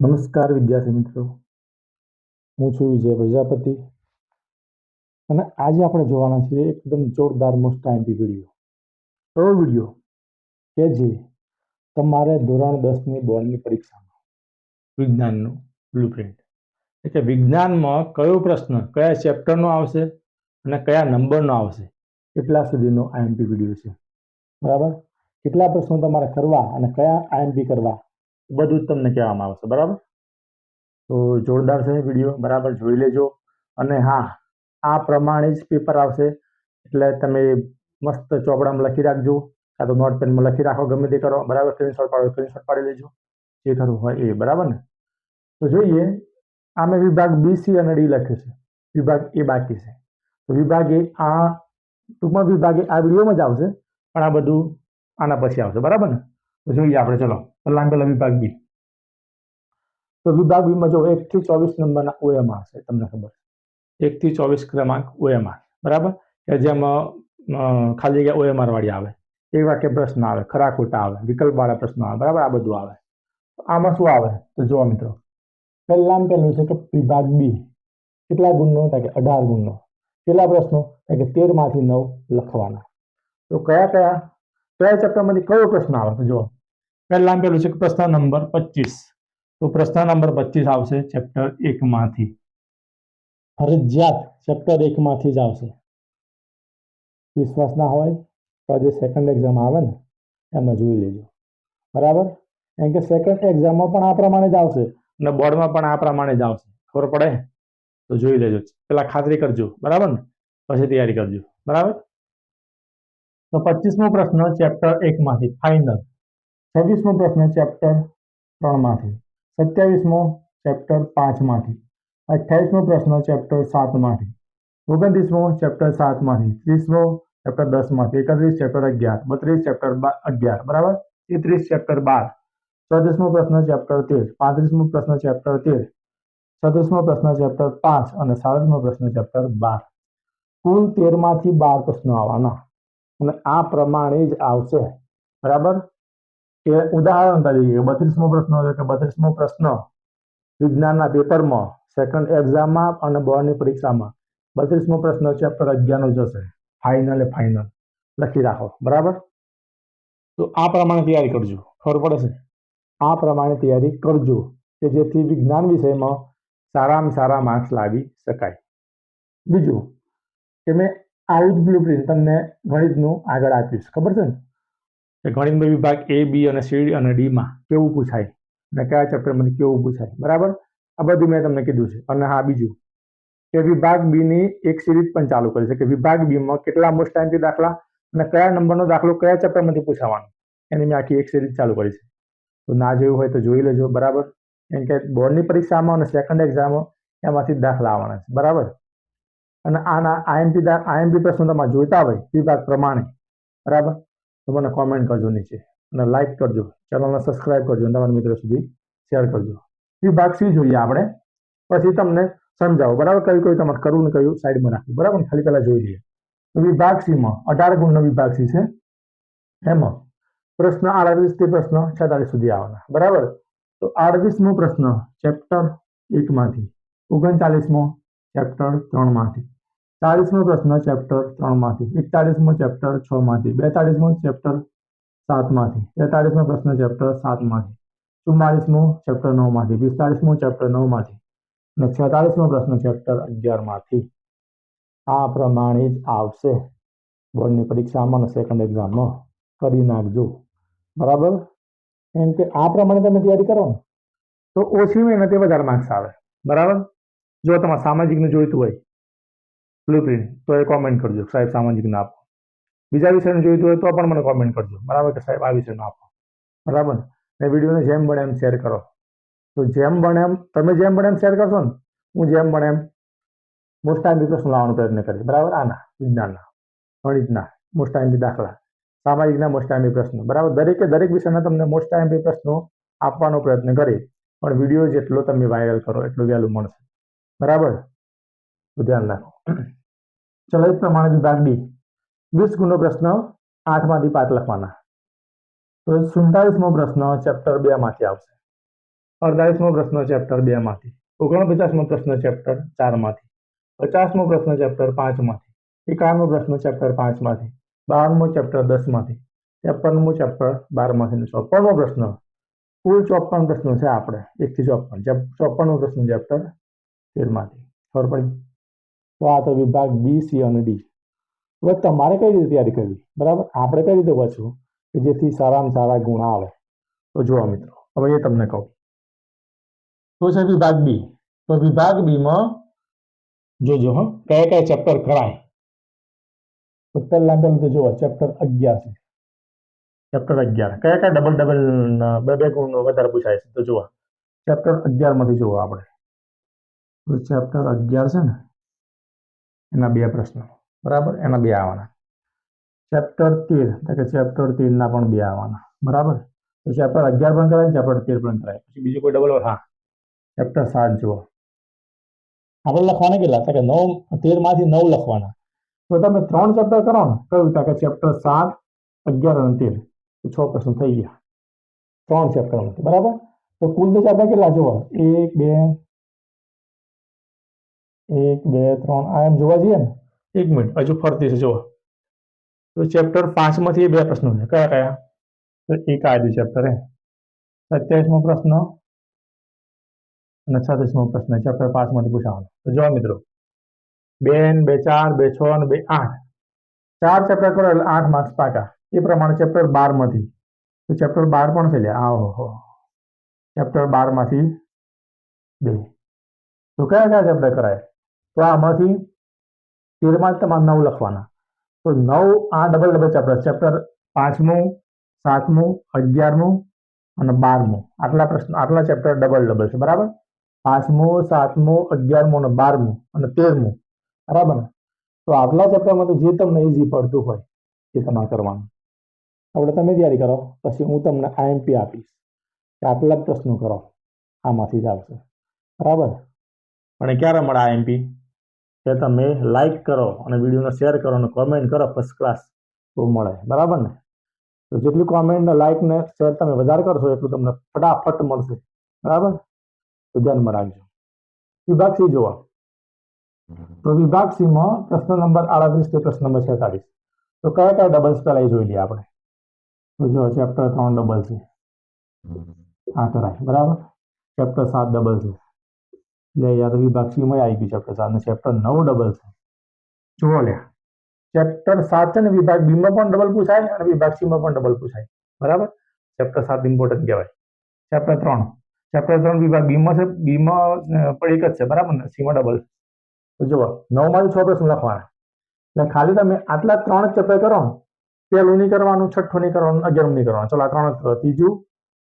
નમસ્કાર વિદ્યાર્થી મિત્રો. હું છું વિજય પ્રજાપતિ. અને આજે આપણે જોવાના છીએ એકદમ જોરદાર મોસ્ટ આઈમ્પી વીડિયો એવો વીડિયો કે જે તમારે ધોરણ દસની બોર્ડની પરીક્ષામાં વિજ્ઞાનનું બ્લુપ્રિન્ટ એટલે વિજ્ઞાનમાં કયો પ્રશ્ન, કયા ચેપ્ટરનો આવશે અને કયા નંબરનો આવશે એટલા સુધીનો આઈએમપી વીડિયો છે. બરાબર? કેટલા પ્રશ્નો તમારે કરવા અને કયા આઈએમપી કરવા બધું જ તમને કહેવામાં આવશે, બરાબર? તો જોરદાર છે વીડિયો, બરાબર, જોઈ લેજો. અને હા, આ પ્રમાણે જ પેપર આવશે, એટલે તમે મસ્ત ચોપડામાં લખી રાખજો, કાં તો નોટ પેનમાં લખી રાખો, ગમે તે કરો, બરાબર સ્ક્રીનશોટ પાડો સ્ક્રીનશોટ પાડી લેજો, જે કરવું હોય એ, બરાબર ને? તો જોઈએ, આમે વિભાગ બી, સી અને ડી લખ્યું છે, વિભાગ એ બાકી છે. તો વિભાગ આ ટૂંકમાં વિભાગે આ વિડીયોમાં જ આવશે, પણ આ બધું આના પછી આવશે, બરાબર ને? તો જોઈએ આપણે, ચલો. પહેલાં પહેલા વિભાગ બી. તો વિભાગ બીમાં જો એક થી ચોવીસ નંબરના ઓએમઆર છે તમને ખબર છે. એક થી ચોવીસ ક્રમાંક ઓએમઆર બરાબર? કે જેમાં ખાલી જગ્યા ઓએમઆર વાળી આવે. એક વાક્ય પ્રશ્ન આવે, ખરા ખોટા આવે, વિકલ્પ વાળા પ્રશ્નો આવે, બરાબર? આ બધું આવે. આમાં શું આવે? તો જુઓ મિત્રો. પહેલામાં પહેલું છે કે વિભાગ બી. કેટલા ગુણનો? થાય કે અઢાર ગુણનો. કેટલા પ્રશ્નો? થાય કે તેરમાંથી નવ લખવાના. તો કયા કયા? કયા ચેપ્ટરમાંથી કયો પ્રશ્ન આવે? તો જુઓ. પહેલું છે કે પ્રશ્ન નંબર પચીસ. તો પ્રશ્ન નંબર પચીસ આવશે ચેપ્ટર એકમાંથી ફરજિયાત ચેપ્ટર એકમાંથી જ આવશે. વિશ્વાસ ના હોય તો જે સેકન્ડ એક્ઝામ આવે ને, એમાં જોઈ લેજો. બરાબર? કેમ કે સેકન્ડ એક્ઝામમાં પણ આ પ્રમાણે જ આવશે અને બોર્ડમાં પણ આ પ્રમાણે જ આવશે. ખબર પડે? તો જોઈ લેજો. પેલા ખાતરી કરજો. બરાબર ને? પછી તૈયારી કરજો. બરાબર? તો પચીસમો પ્રશ્ન ચેપ્ટર એકમાંથી ફાઇનલ છવ્વીસમો પ્રશ્ન ચેપ્ટર ત્રણમાંથી, સત્યાવીસમો ચેપ્ટર પાંચમાંથી, અઠ્યાવીસમો પ્રશ્ન ચેપ્ટર સાતમાંથી, ઓગણત્રીસમો ચેપ્ટર સાતમાંથી, ત્રીસમો ચેપ્ટર દસમાંથી, એકત્રીસ ચેપ્ટર અગિયાર, બત્રીસ ચેપ્ટર અગિયાર, બરાબર? ત્રીસ ચેપ્ટર બાર, ચોત્રીસમો પ્રશ્ન ચેપ્ટર તેર, પાંત્રીસમો પ્રશ્ન ચેપ્ટર તેર છત્રીસમો પ્રશ્ન ચેપ્ટર પાંચ અને સાડત્રીસમો પ્રશ્ન ચેપ્ટર બાર. કુલ તેરમાંથી બાર પ્રશ્નો આવવાના અને આ પ્રમાણે જ આવશે. બરાબર? કે ઉદાહરણ તરીકે બત્રીસમો પ્રશ્ન છે કે બત્રીસમો પ્રશ્ન વિજ્ઞાનના પેપરમાં સેકન્ડ એક્ઝામમાં અને બોર્ડની પરીક્ષામાં. બત્રીસમો પ્રશ્ન ચેપ્ટર અગિયારનો જશે ફાઇનલ એ ફાઇનલ લખી રાખો. બરાબર? તો આ પ્રમાણે તૈયારી કરજો. ખબર પડે છે? આ પ્રમાણે તૈયારી કરજો કે જેથી વિજ્ઞાન વિષયમાં સારામાં સારા માર્ક્સ લાવી શકાય. બીજું કે મેં આવું જ બ્લુપ્રિન્ટ તમને ગણિતનું આગળ આપ્યું છે. ખબર છે ને? કે ગણિતનો વિભાગ એ બી અને સી અને ડીમાં કેવું પૂછાય? અને કયા ચેપ્ટરમાંથી કેવું પૂછાય? બરાબર? આ બધું મેં તમને કીધું છે. અને હા, બીજું કે વિભાગ બી ની એક સિરીઝ પણ ચાલુ કરી છે કે વિભાગ બી માં કેટલા મોસ્ટ ટાઈમથી દાખલા અને કયા નંબરનો દાખલો કયા ચેપ્ટરમાંથી પૂછાવાનો? એની મેં આખી એક સિરીઝ ચાલુ કરી છે. તો ના જોયું હોય તો જોઈ લેજો, બરાબર? કેમ કે બોર્ડની પરીક્ષામાં અને સેકન્ડ એક્ઝામમાં એમાંથી દાખલા આવવાના છે, બરાબર? અને આના આઈએમપી આઈએમપી પ્રશ્નો તમારે જોઈતા હોય વિભાગ પ્રમાણે, બરાબર? તો મને કોમેન્ટ કરજો નીચે અને લાઇક કરજો. ચેનલને સબસ્ક્રાઇબ કરજો તમારા મિત્રો સુધી શેર કરજો. વિભાગ સી જોઈએ આપણે? પછી તમને સમજાવો. બરાબર? કયું કયું તમારે કરવું ને કયું સાઈડમાં રાખવું. બરાબર? ખાલી પહેલાં જોઈ લઈએ. તો વિભાગ સીમાં અઢાર ગુણનો વિભાગ સી છે. એમાં પ્રશ્ન આડત્રીસથી પ્રશ્ન છેતાલીસ સુધી આવવાના. બરાબર? તો આડત્રીસમો પ્રશ્ન ચેપ્ટર એકમાંથી ઓગણચાલીસમો ચેપ્ટર ત્રણમાંથી ચાલીસમો પ્રશ્ન ચેપ્ટર ત્રણમાંથી એકતાલીસમો ચેપ્ટર છ માંથી બેતાલીસમો ચેપ્ટર સાતમાંથી તેતાલીસમો પ્રશ્ન ચેપ્ટર સાતમાંથી ચુમ્માલીસમો ચેપ્ટર નવમાંથી પિસ્તાલીસમો ચેપ્ટર નવમાંથી અને છેતાલીસમો પ્રશ્ન ચેપ્ટર અગિયારમાંથી. આ પ્રમાણે જ આવશે. બોર્ડની પરીક્ષામાં અને સેકન્ડ એક્ઝામમાં કરી નાખજો. બરાબર? એમ કે આ પ્રમાણે તમે તૈયારી કરો ને, તો ઓછી મહેનતે વધારે માર્ક્સ આવે. બરાબર? જો તમારે સામાજિકનું જોઈતું હોય બ્લુપ્રિન્ટ તો એ કોમેન્ટ કરજો. સાહેબ સામાજિકને આપો. બીજા વિષયનું જોઈતું હોય તો પણ મને કોમેન્ટ કરજો. બરાબર કે સાહેબ આ વિષયનું આપો. બરાબર? ને વિડીયોને જેમ બને એમ શેર કરો. તો જેમ બને એમ, તમે જેમ બને એમ શેર કરશો ને, હું જેમ બને એમ મોસ્ટ ટાઈમ પ્રશ્ન લાવવાનો પ્રયત્ન કરીશ. બરાબર? આના વિજ્ઞાનના. ગણિતના. મોસ્ટ ટાઈમ દાખલા. સામાજિકના મોસ્ટ ટાઈમ પ્રશ્નો બરાબર? દરેકે દરેક વિષયના તમને મોસ્ટ ટાઈમ પ્રશ્નો આપવાનો પ્રયત્ન કરી પણ વીડિયો જેટલો તમે વાયરલ કરો, એટલું વહેલું મળશે. બરાબર? ધ્યાન રાખો. ચલો, એ પ્રમાણે વિભાગ ડી વીસ ગુણનો પ્રશ્ન આઠમાંથી પાંચ લખવાના. તો સુડતાલીસમો પ્રશ્ન ચેપ્ટર બે માંથી આવશે. અડતાલીસમો પ્રશ્ન ચેપ્ટર બે માંથી ઓગણપચાસમો પ્રશ્ન ચેપ્ટર ચારમાંથી પચાસમો પ્રશ્ન ચેપ્ટર પાંચમાંથી એકાવનમો પ્રશ્ન ચેપ્ટર પાંચમાંથી બાવનમો ચેપ્ટર દસમાંથી ત્રેપનમો ચેપ્ટર બારમાંથી ચોપનમો પ્રશ્ન. કુલ ચોપ્પન પ્રશ્નો છે આપણે. એકથી ચોપ્પન. ચોપ્પનમો પ્રશ્ન ચેપ્ટર તેરમાંથી ખબર પડી? તો આ તો વિભાગ બી સી અને ડી હવે તમારે કઈ રીતે તૈયારી કરવી? બરાબર? આપણે કઈ રીતે વાંચવું કે જેથી સારામાં સારા ગુણ આવે. તો જુઓ મિત્રો, હવે એ તમને કહું. તો છે વિભાગ બી તો વિભાગ બી માં જોજો હા, કયા કયા ચેપ્ટર કરાય? તો પહેલા પહેલું તો જુઓ ચેપ્ટર અગિયાર છે. ચેપ્ટર અગિયાર. કયા કયા ડબલ ડબલ બે બે ગુણ વધારે પૂછાય છે? તો જુઓ. ચેપ્ટર અગિયારમાંથી જુઓ આપણે. તો ચેપ્ટર અગિયાર છે ને એના બે પ્રશ્નો. બરાબર? એના બે આવવાના. ચેપ્ટર તેર, તો કે ચેપ્ટર તેરના પણ બે આવવાના. બરાબર? તો ચેપ્ટર અગિયાર પણ કરાય ચેપ્ટર તેર પણ કરાય. પછી બીજું કોઈ ડબલ હા. ચેપ્ટર સાત જુઓ. આપણે લખવાના કેટલા? તો કે નવ તેરમાંથી નવ લખવાના. તો તમે ત્રણ ચેપ્ટર કરો ને, કયું? તો કે ચેપ્ટર સાત, અગિયાર અને તેર. છ પ્રશ્ન થઈ ગયા. ત્રણ ચેપ્ટર બરાબર? તો કુલ ચેપ્ટર કેટલા? જુઓ. એક, બે એક બે, ત્રણ, આ એમ જોવા જઈએ ને, એક મિનિટ, હજુ ફરતી છે જુઓ તો ચેપ્ટર પાંચમાંથી એ બે પ્રશ્નો છે, કયા કયા? તો એક આદિ ચેપ્ટર હે સત્યાવીસમો પ્રશ્ન અને છત્રીસમો પ્રશ્ન ચેપ્ટર પાંચમાંથી પૂછાવાનો. તો જો મિત્રો, બે ને બે ચાર, બે છ અને બે આઠ. ચાર ચેપ્ટર કરો એટલે આઠ માર્ક્સ પાકા. એ પ્રમાણે ચેપ્ટર બારમાંથી. તો ચેપ્ટર બાર પણ છે લ્યા આહો ચેપ્ટર બારમાંથી બે. તો કયા કયા ચેપ્ટર કરાય? તો આમાંથી તેરમાં તમારે નવ લખવાના. તો નવ આ ડબલ ડબલ ચેપ્ટર ચેપ્ટર પાંચમું, સાતમું, અગિયારમું અને બારમું. આટલા પ્રશ્ન, આટલા ચેપ્ટર ડબલ ડબલ છે, બરાબર? પાંચમું, સાતમું, અગિયારમું અને બારમું અને તેરમું. બરાબર? તો આટલા ચેપ્ટરમાંથી જે તમને ઇઝી પડતું હોય એ તમારે કરવાનું. આપણે તમે તૈયારી કરો, પછી હું તમને આઈએમપી આપીશ. કે આટલા જ પ્રશ્નો કરો. આમાંથી જ આવશે. બરાબર? પણ ક્યારે મળે આઈએમપી કે તમે લાઈક કરો અને વિડીયોને શેર કરો અને કોમેન્ટ કરો ફર્સ્ટ ક્લાસ તો મળે. બરાબર ને? તો જેટલું કોમેન્ટ ને લાઈક ને શેર તમે વધારે કરશો એટલું તમને ફટાફટ મળશે. બરાબર? તો ધ્યાનમાં રાખજો. વિભાગ સી જોવા. તો વિભાગ સી માં પ્રશ્ન નંબર આડત્રીસથી પ્રશ્ન નંબર છેતાલીસ તો કયા કયા ડબલ્સ પહેલા એ જોઈ લઈએ આપણે? તો જો ચેપ્ટર ત્રણ ડબલ છે. આ કરાય બરાબર? ચેપ્ટર સાત ડબલ છે. એટલે યાદ વિભાગ સી માં આવી ગયું ચેપ્ટર સાત ચેપ્ટર નવ ડબલ છે. જુઓ લે ચેપ્ટર સાત છે ને, વિભાગ બી માં પણ ડબલ પૂછાય અને વિભાગ સી માં પણ ડબલ પૂછાય. બરાબર? ચેપ્ટર સાત ઇમ્પોર્ટન્ટ કહેવાય. ચેપ્ટર ત્રણ ચેપ્ટર ત્રણ વિભાગ બી માં છે બી માં પણ એક જ છે, બરાબર ને? સી માં ડબલ તો જુઓ નવમાંથી છ પ્રશ્ન લખવાના? એટલે ખાલી તમે આટલા ત્રણ ચેપ્ટર કરો પહેલું નહીં કરવાનું, છઠ્ઠું નહીં કરવાનું, અગિયારમું નહીં કરવાનું. ચલો આ ત્રણ ત્રીજું,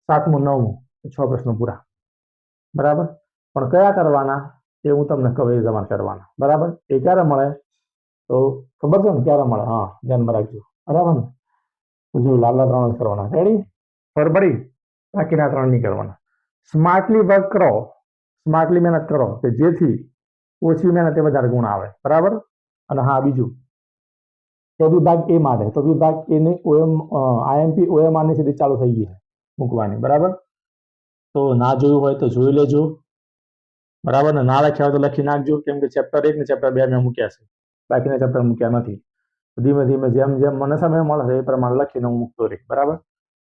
સાતમું, નવમું. છ પ્રશ્નો પૂરા. બરાબર? પણ કયા કરવાના એ હું તમને કહું, એ તમારે કરવાના. બરાબર? એ ક્યારે મળે? તો ખબર છે ને ક્યારે મળે? હા, ધ્યાનમાં રાખજો. બરાબર ને? તો જો લાલા ત્રણ જ કરવાના. રેડી ફરબડી બાકીના ત્રણ નહીં કરવાના. સ્માર્ટલી વર્ક કરો. સ્માર્ટલી મહેનત કરો. કે જેથી ઓછી મહેનતે વધારે ગુણ આવે. બરાબર? અને હા, બીજું. તો વિભાગ એ માટે. તો વિભાગ એની ઓએમ આઈએમપી ઓએમઆરની સીધી ચાલુ થઈ ગઈ છે. મૂકવાની. બરાબર? તો ના જોયું હોય તો જોઈ લેજો. બરાબર? ને ના લખ્યા તો લખી નાખજો, કેમ કે ચેપ્ટર એક ને ચેપ્ટર બે મેં મૂક્યા છે. બાકીના ચેપ્ટર મૂક્યા નથી. ધીમે ધીમે જેમ જેમ મને સમય મળશે એ પ્રમાણે લખીને હું મૂકતો રહીશ. બરાબર?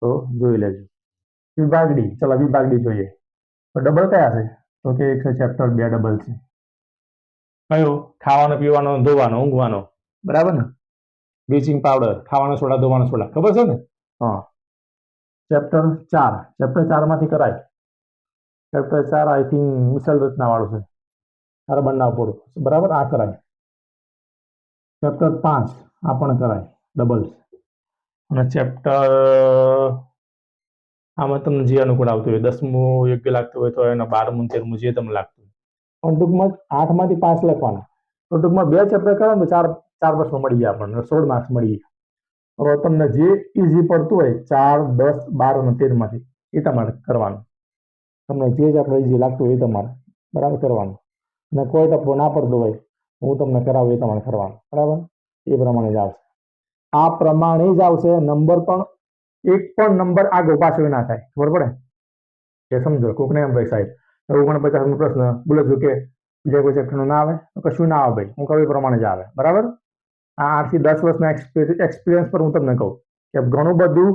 તો જોઈ લેજો. વિભાગ ડી ચલો વિભાગ જોઈએ. તો ડબલ કયા છે? તો કે એક છે ચેપ્ટર બે ડબલ છે. કયો? ખાવાનો, પીવાનો, ધોવાનો, ઊંઘવાનો. બરાબર ને? બ્લીચિંગ પાવડર ખાવાનો સોડા, ધોવાનો સોડા. ખબર છે ને? હા. ચેપ્ટર ચાર. ચેપ્ટર ચારમાંથી કરાય. ચેપ્ટર ચાર આઈ થિંક મિસલ રચના વાળો છે. તારે બનાવ પડું બરાબર? આ કરાય. ચેપ્ટર પાંચ. આ પણ કરાય. ડબલ્સ અને ચેપ્ટર આમાં તમને જે અનુકૂળ આવતું હોય, દસમું યોગ્ય લાગતું હોય તો એના બારમું તેરમું જે તમને લાગતું હોય. પણ ટૂંકમાં આઠમાંથી પાંચ લખવાના. તો ટૂંકમાં બે ચેપ્ટર કરો ને ચાર ચાર પ્રશ્નો મળી જાય આપણને સોળ માર્ક્સ મળી જાય હવે તમને જે ઇઝી પડતું હોય, ચાર, દસ, બાર અને તેરમાંથી, એ તમારે કરવાનું. તમને જે જ આપણે ઇઝી લાગતું એ તમારે બરાબર કરવાનું. અને કોઈ ટપ્પો ના પડતો હોય, હું તમને કરાવું એ તમારે કરવાનું. બરાબર? એ પ્રમાણે જ આવશે. આ પ્રમાણે જ આવશે. નંબર પણ, એક પણ નંબર આગળ પાછો ના થાય. ખબર પડે? કે સમજો કોકને એમ ભાઈ સાહેબ. ઓગણપચાસ નો પ્રશ્ન. બોલે છું કે બીજા કોઈ ચેપ્ટરનું ના આવે? કશું ના આવે ભાઈ. હું કહું એ પ્રમાણે જ આવે. બરાબર? આ આઠથી દસ વર્ષના એક્સપિરિયન્સ પર હું તમને કહું કે ઘણું બધું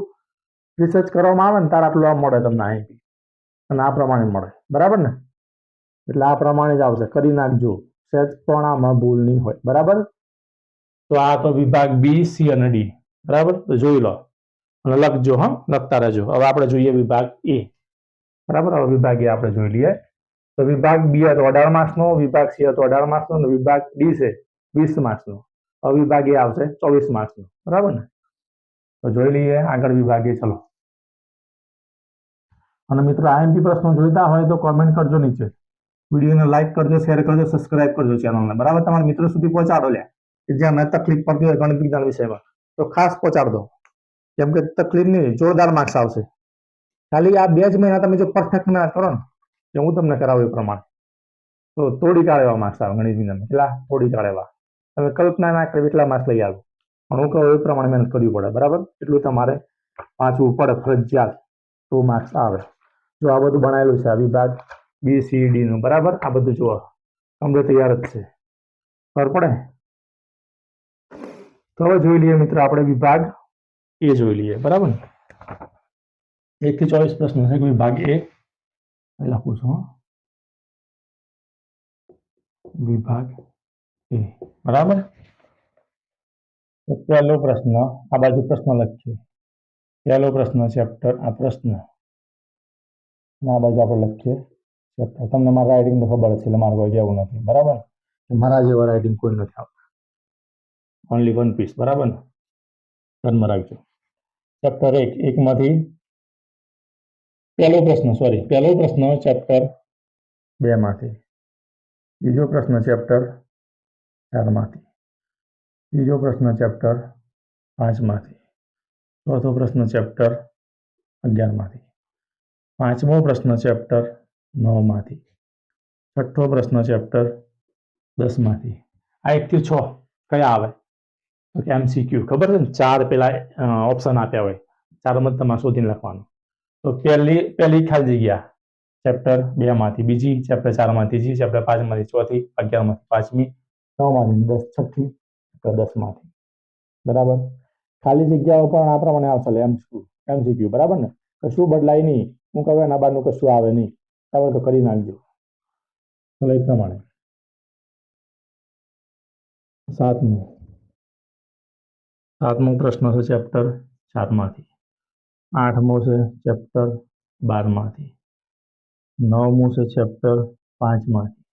રિસર્ચ કરવામાં આવે ને તારા આટલું આમ મળે તમને આઈપી અને આ પ્રમાણે મળે. બરાબર ને? એટલે આ પ્રમાણે જ આવશે. કરી નાખજો. સહેજ ભૂલ નહીં હોય. બરાબર? તો આ તો વિભાગ બી સી અને ડી બરાબર? તો જોઈ લો. અને લખજો હા. લખતા રહેજો. હવે આપણે જોઈએ વિભાગ એ બરાબર? હવે વિભાગ એ આપણે જોઈ લઈએ. તો વિભાગ બી હતો અઢાર માર્ક્સનો વિભાગ સી હતો અઢાર માર્ક્સનો અને વિભાગ ડી છે વીસ માર્ક્સનો હવે વિભાગ એ આવશે ચોવીસ માર્ક્સનો બરાબર ને? તો જોઈ લઈએ આગળ વિભાગે ચલો. અને મિત્રો આઈએમપી પ્રશ્નો જોઈતા હોય તો કોમેન્ટ કરજો નીચે. વિડીયોને લાઈક કરજો શેર કરજો સબસ્ક્રાઇબ કરજો ચેનલને બરાબર? તમારા મિત્રો સુધી પહોંચાડો લે કે જ્યાં ન તકલીફ પડતી હોય ગણિત વિજ્ઞાન વિષયમાં. તો ખાસ પહોંચાડ કેમ કે તકલીફ નહીં, જોરદાર માર્ક્સ આવશે. ખાલી આ બે જ મહિના તમે જો પરફેક્ટ ના કરો ને કે હું તમને કરાવું એ પ્રમાણે. તો તોડી કાઢેવા માર્ક્સ આવે ગણિત વિજ્ઞાન કેટલા તોડી કાઢેવા તમે કલ્પના ના કરી એટલા માર્ક્સ લઈ આવો. પણ હું કહું એ પ્રમાણે મહેનત કરવી પડે. બરાબર? એટલું તમારે વાંચવું પડે ફરજિયાત. તો માર્ક્સ આવે. જો આ બધું ભણાયેલું છે, આ વિભાગ બી સી ડી નું, બરાબર? આ બધું જુઓ. કમરે તૈયાર જ છે. ખબર પડે? તો હવે જોઈ લઈએ મિત્રો આપણે વિભાગ એ જોઈ લઈએ, બરાબર? ને એક થી ચોવીસ પ્રશ્નો છે વિભાગ એ. લખું છું. વિભાગ એ, બરાબર? પહેલો પ્રશ્ન, આ બાજુ પ્રશ્ન લખીએ. પહેલો પ્રશ્ન ચેપ્ટર આ પ્રશ્ન. આ બાજુ આપણે લખીએ ચેપ્ટર તમને મારા રાઇટિંગ તો ખબર જ છે એટલે મારે કોઈ કહેવું નથી. બરાબર? મારા જેવા રાઇટિંગ કોઈ નથી આવતા. ઓનલી વન પીસ બરાબર ને? ધ્યાનમાં રાખજો. ચેપ્ટર એક. એકમાંથી પહેલો પ્રશ્ન સોરી પહેલો પ્રશ્ન ચેપ્ટર બે માંથી બીજો પ્રશ્ન ચેપ્ટર ચારમાંથી. ત્રીજો પ્રશ્ન ચેપ્ટર પાંચમાંથી. ચોથો પ્રશ્ન ચેપ્ટર અગિયારમાંથી. પાંચમો પ્રશ્ન ચેપ્ટર નવમાંથી. છઠ્ઠો પ્રશ્ન ચેપ્ટર દસમાંથી. આ એકથી છ કયા આવે? તો કે એમસીક્યુ ખબર છે ને? ચાર પેલા ઓપ્શન આપ્યા હોય. ચારમાં તમારે શોધીને લખવાનું. તો પહેલી પહેલી ખાલી જગ્યા ચેપ્ટર બે માંથી બીજી ચેપ્ટર ચારમાંથી. ત્રીજી ચેપ્ટર પાંચમાંથી. ચોથી, અગિયારમાંથી. પાંચમી, નવમાંથી. દસ, છઠ્ઠી, ચેપ્ટર દસમાંથી. બરાબર? ખાલી જગ્યાઓ પણ આ પ્રમાણે આવશે એમસીક્યુ એમસીક્યુ બરાબર ને? કશું બદલાય નહીં? હું કહું, એના બાદનું કશું આવે નહીં. બરાબર તો કરી નાખજો. એટલે એ પ્રમાણે. સાતમું. સાતમો પ્રશ્ન છે ચેપ્ટર સાતમાંથી આઠમો છે ચેપ્ટર બારમાંથી. નવમું છે ચેપ્ટર પાંચમાંથી.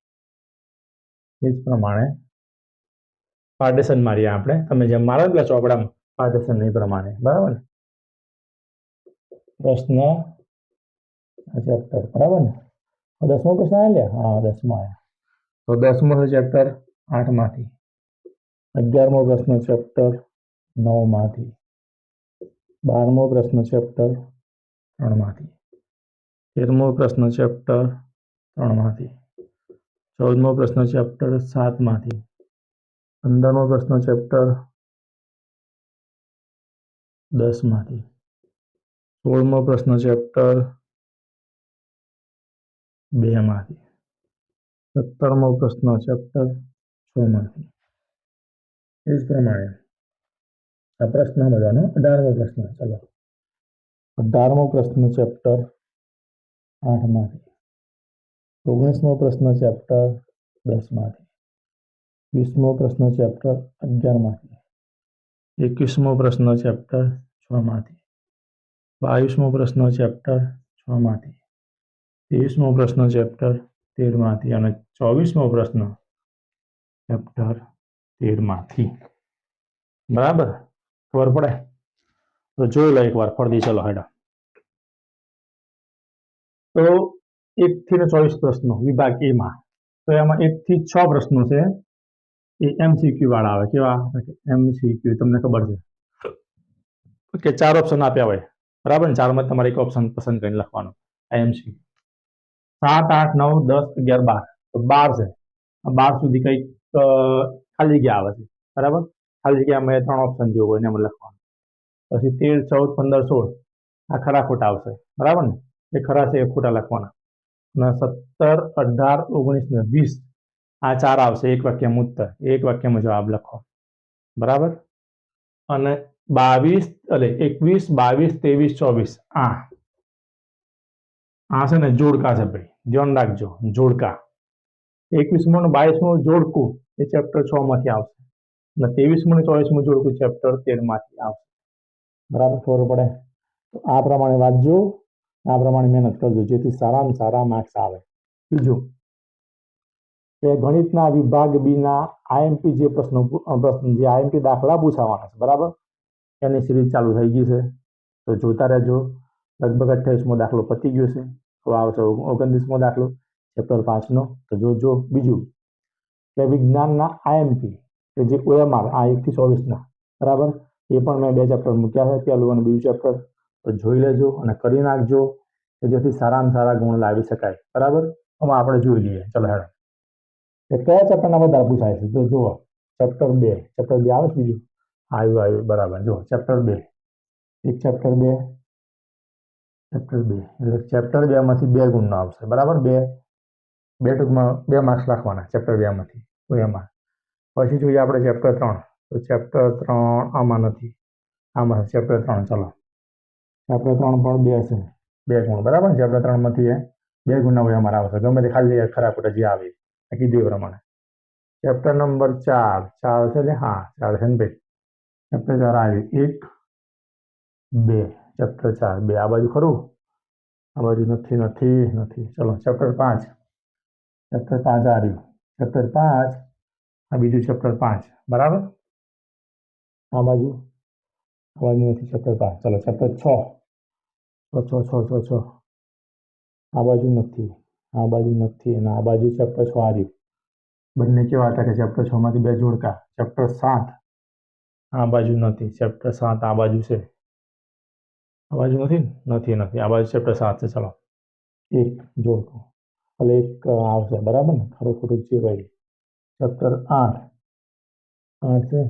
એ જ પ્રમાણે પાર્ટેશન મારીએ આપણે. તમે જેમ મારા એટલે ચોપડામાં પાર્ટેશન એ પ્રમાણે. બરાબર ને? પ્રશ્ન ચેપ્ટર બરાબર ને હવે દસમો પ્રશ્ન આવ્યા હા દસમો આવ્યા તો દસમો છે ચેપ્ટર આઠમાંથી અગિયારમો પ્રશ્ન ચેપ્ટર નવમાંથી બારમો પ્રશ્ન ચેપ્ટર ત્રણમાંથી તેરમો પ્રશ્ન ચેપ્ટર ત્રણમાંથી ચૌદમો પ્રશ્ન ચેપ્ટર સાતમાંથી પંદરમો પ્રશ્ન ચેપ્ટર દસમાંથી સોળમો પ્રશ્ન ચેપ્ટર બેમાંથી સત્તરમો પ્રશ્ન ચેપ્ટર છમાંથી એ જ પ્રમાણે આ પ્રશ્ન બધાનો અઢારમો પ્રશ્ન ચલો અઢારમો પ્રશ્ન ચેપ્ટર આઠમાંથી ઓગણીસમો પ્રશ્ન ચેપ્ટર દસમાંથી વીસમો પ્રશ્ન ચેપ્ટર અગિયારમાંથી એકવીસમો પ્રશ્ન ચેપ્ટર છમાંથી બાવીસમો પ્રશ્ન ચેપ્ટર છમાંથી ત્રેવીસમો પ્રશ્ન, ચેપ્ટર તેરમાંથી અને ચોવીસમો પ્રશ્ન, ચેપ્ટર તેરમાંથી. બરાબર? ખબર પડે? તો જોઈ લો એકવાર ફરતી ચલો હેડા. તો એકથી ને ચોવીસ પ્રશ્નો, વિભાગ એમાં. તો એમાં એક થી છ પ્રશ્નો છે. એ એમસીક્યુ વાળા આવે. કેવા? એમસીક્યુ તમને ખબર છે. કે ચાર ઓપ્શન આપ્યા હોય. બરાબર ને? ચારમાં તમારે એક ઓપ્શન પસંદ કરીને લખવાનો. એમસીક્યુ સાત, આઠ, નવ, દસ, અગિયાર, બાર. તો બાર છે. બાર સુધી કંઈક ખાલી જગ્યા આવે છે. બરાબર? ખાલી જગ્યામાં ત્રણ ઓપ્શન જેવું હોય એને એમાં લખવાનું. પછી તેર, ચૌદ, પંદર, સોળ. આ ખરા ખોટા આવશે. બરાબર ને? એ ખરા છે, એ ખોટા લખવાના. અને સત્તર, અઢાર, ઓગણીસ ને વીસ. આ ચાર આવશે. એક વાક્યમાં ઉત્તર, એક વાક્યમાં જવાબ લખો. બરાબર? અને બાવીસ, એટલે એકવીસ, બાવીસ, ત્રેવીસ, ચોવીસ. આ. આ છે ને જોડકા છે ભાઈ. ધ્યાન રાખજો, જોડકા. એકવીસમું અને બાવીસમું જોડકું એ ચેપ્ટર છ માંથી આવશે. અને ત્રેવીસમું અને ચોવીસમું જોડકું ચેપ્ટર તેરમાંથી આવશે. બરાબર, ખબર પડે? તો આ પ્રમાણે વાંચજો, આ પ્રમાણે મહેનત કરજો, જેથી સારામાં સારા માર્ક્સ આવે. બીજું, કે ગણિતના વિભાગ બીના આઈએમપી જે પ્રશ્નો પ્રશ્ન જે આઈએમપી દાખલા પૂછાવાના છે, બરાબર? એની સિરીઝ ચાલુ થઈ ગઈ છે. તો જોતા રહેજો. લગભગ અઠ્યાવીસમો દાખલો પતી ગયો છે. હવે આવશે ઓગ- ઓગણત્રીસમો દાખલો ચેપ્ટર પાંચનો. તો જોજો બીજું. કે વિજ્ઞાનના આઈએમપી કે જે ઓએમઆર, આ એકથી ચોવીસના, બરાબર? એ પણ મેં બે ચેપ્ટર મૂક્યા છે, પહેલું અને બીજું ચેપ્ટર તો જોઈ લેજો અને કરી નાખજો કે જેથી સારામાં સારા ગુણ લાવી શકાય, બરાબર? આમાં આપણે જોઈ લઈએ. ચલો, હેડો. કે કયા ચેપ્ટરના વધારે પૂછાય છે? તો જુઓ ચેપ્ટર બે. ચેપ્ટર બે આવે છે બીજું? આવ્યું આવ્યું. બરાબર. જો ચેપ્ટર બે. એક ચેપ્ટર બે. ચેપ્ટર બે. એટલે ચેપ્ટર બેમાંથી બે ગુણનો આવશે. બરાબર? બે. બે ટૂંકમાં બે માર્ક્સ રાખવાના ચેપ્ટર બેમાંથી કોઈ એમાં. પછી જોઈએ આપણે ચેપ્ટર ત્રણ. તો ચેપ્ટર ત્રણ આમાં નથી. આમાં ચેપ્ટર ત્રણ. ચલો. ચેપ્ટર ત્રણ પણ બે છે. બે ગુણ. બરાબર? ચેપ્ટર ત્રણમાંથી એ બે ગુણના હોય અમારા આવશે. ગમે તે ખાલી ખરાબ ખરા ખોટા જે આવે. એ કીધું એ પ્રમાણે. ચેપ્ટર નંબર ચાર. ચાર છે ને? હા, ચાર છે ને ભાઈ. ચેપ્ટર ચાર આવ્યું એક, બે. ચેપ્ટર ચાર. બે. આ બાજુ ખરું? આ બાજુ નથી નથી નથી. ચલો ચેપ્ટર પાંચ. ચેપ્ટર પાંચ આ રહ્યું. ચેપ્ટર પાંચ, આ બીજું ચેપ્ટર પાંચ. બરાબર? આ બાજુ? આ બાજુ નથી ચેપ્ટર પાંચ. ચલો ચેપ્ટર છ. છ છ છ છ. આ બાજુ નથી. આ બાજુ નથી અને આ બાજુ ચેપ્ટર છ આ રહ્યું. બંને કેવા હતા કે ચેપ્ટર છ માંથી બે જોડકા? ચેપ્ટર સાત. આ બાજુ નથી. ચેપ્ટર સાત આ બાજુ છે. બાજુ નથી? નથી નથી. આ ચેપ્ટર સાત છે. ચલો. એક જોડકો એટલે એક આવશે. બરાબર ને? ખરું ખોટું જે ભાઈ ચેપ્ટર આઠ. આઠ છે?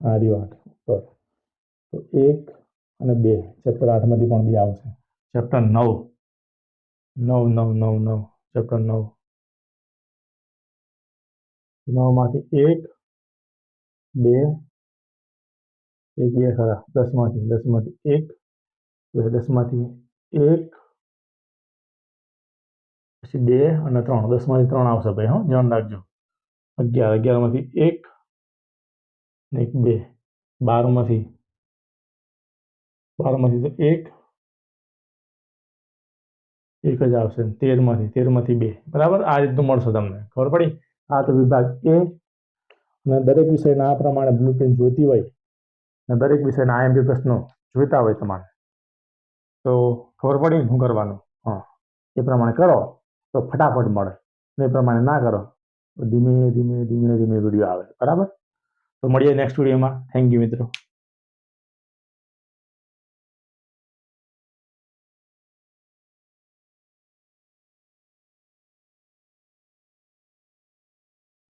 આ રહ્યું આઠ ઉપર. તો એક અને બે. ચેપ્ટર આઠમાંથી પણ બે આવશે. ચેપ્ટર નવ. નવ નવ નવ નવ. ચેપ્ટર નવ. નવમાંથી એક, બે એક, બે ખરા દસમાંથી દસમાંથી એક દસમાંથી એક, પછી બે અને ત્રણ. દસમાંથી ત્રણ આવશે ભાઈ, હા, ધ્યાન રાખજો. અગિયાર, અગિયારમાંથી એક ને એક બે. બારમાંથી બારમાંથી તો એક એક જ આવશે. તેરમાંથી તેરમાંથી બે. બરાબર? આ રીતનું મળશે તમને. ખબર પડી? આ તો વિભાગ એ અને દરેક વિષયના આ પ્રમાણે બ્લુપ્રિન્ટ જોઈતી હોય અને દરેક વિષયના આઈએમપી પ્રશ્નો જોઈતા હોય તમારે. તો ખબર પડી શું કરવાનું? હા. એ પ્રમાણે કરો, તો ફટાફટ મળે. એ પ્રમાણે ના કરો, તો ધીમે ધીમે ધીમે ધીમે વીડિયો આવે. બરાબર? તો મળીએ નેક્સ્ટ વિડીયોમાં થેન્ક યુ મિત્રો.